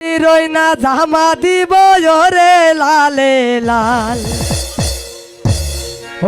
রই না জামা দিব রে লালে লাল।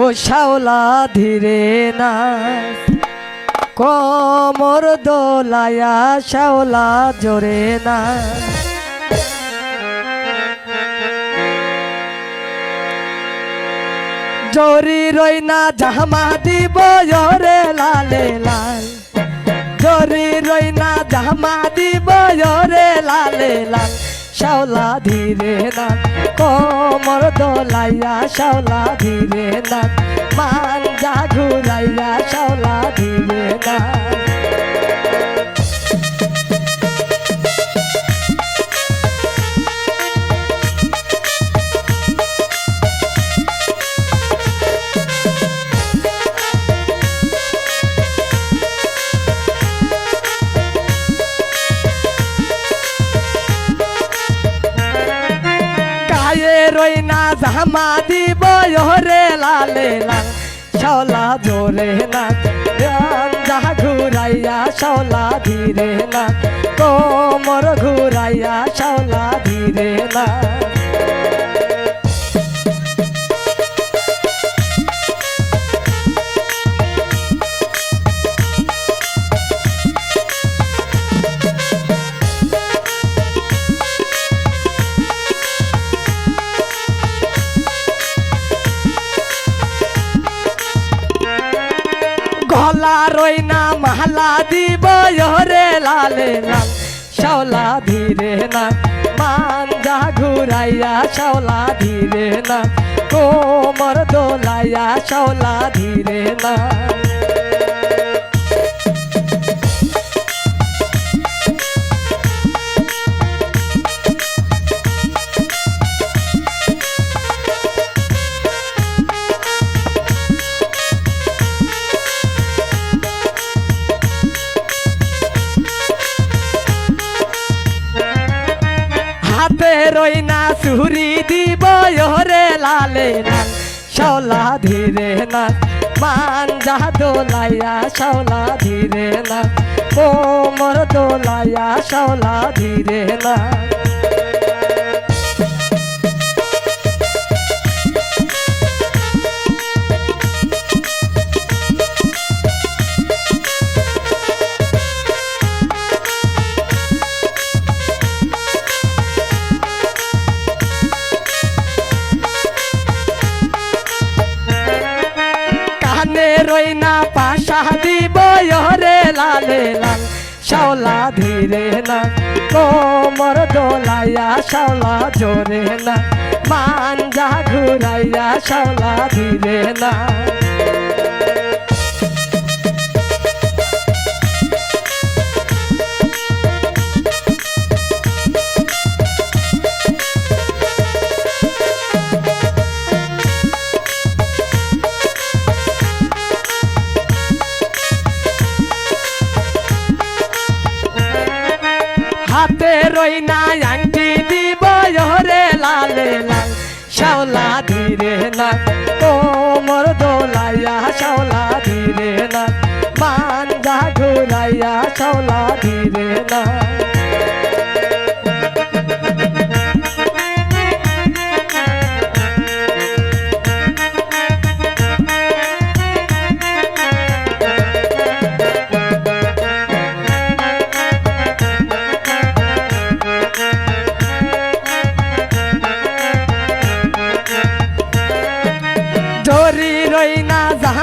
ও শাওলা ধীরে না কমর দোলায়া শাওলা জোরে না জরি রই না দিব রে লালে লাল। জরি রই না জামা দিব রে লালে লাল শাওলা ধীরে না কোমর দোলাইয়া শাওলা ধীরে না মান না জামা দিব রে লালে লাল। শাওলা জোরে না যা ঘুরাইয়া শাওলা ধীরে না কোমর ঘুরাইয়া শাওলা গলা না মালা দিব রে লালে লাল। শাওলা ধীরে না যা ঘুরাইয়া শাওলা ধীরে না, কোমর দোলাইয়া শাওলা ধীরে না। রই না সুরি দিব রে লালে নাল শাওলা ধীরে না, মান যা দোলাইয়া শাওলা ধীরে না, কোমর দোলাইয়া, শাওলা ধীরে না। না পাশা দিব রে লালে লাল শাওলা ধীরে না। কোমর দোলাইয়া শাওলা জোরে না। মান যা ঘুরাইয়া শাওলা ধীরে না। গয়না আংটি দিব রে লাল লাল, শ্যাওলা ধীরে না ও মোর দোলাইয়া শ্যাওলা ধীরে না মান যা ঢোলাইয়া শ্যাওলা ধীরে না।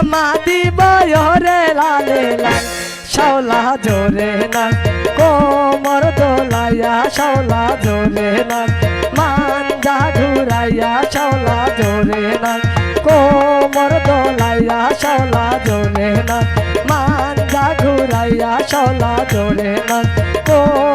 মাদি বয়রে লালে লাল, শাওলা জোরে লাল কোমর দোলাইয়া শাওলা জোরে লাল মাঞ্জা ঘুরাইয়া শাওলা জোরে লাল কোমর দোলাইয়া শাওলা জোরে লাল মাঞ্জা ঘুরাইয়া শাওলা জোরে লাল কোমর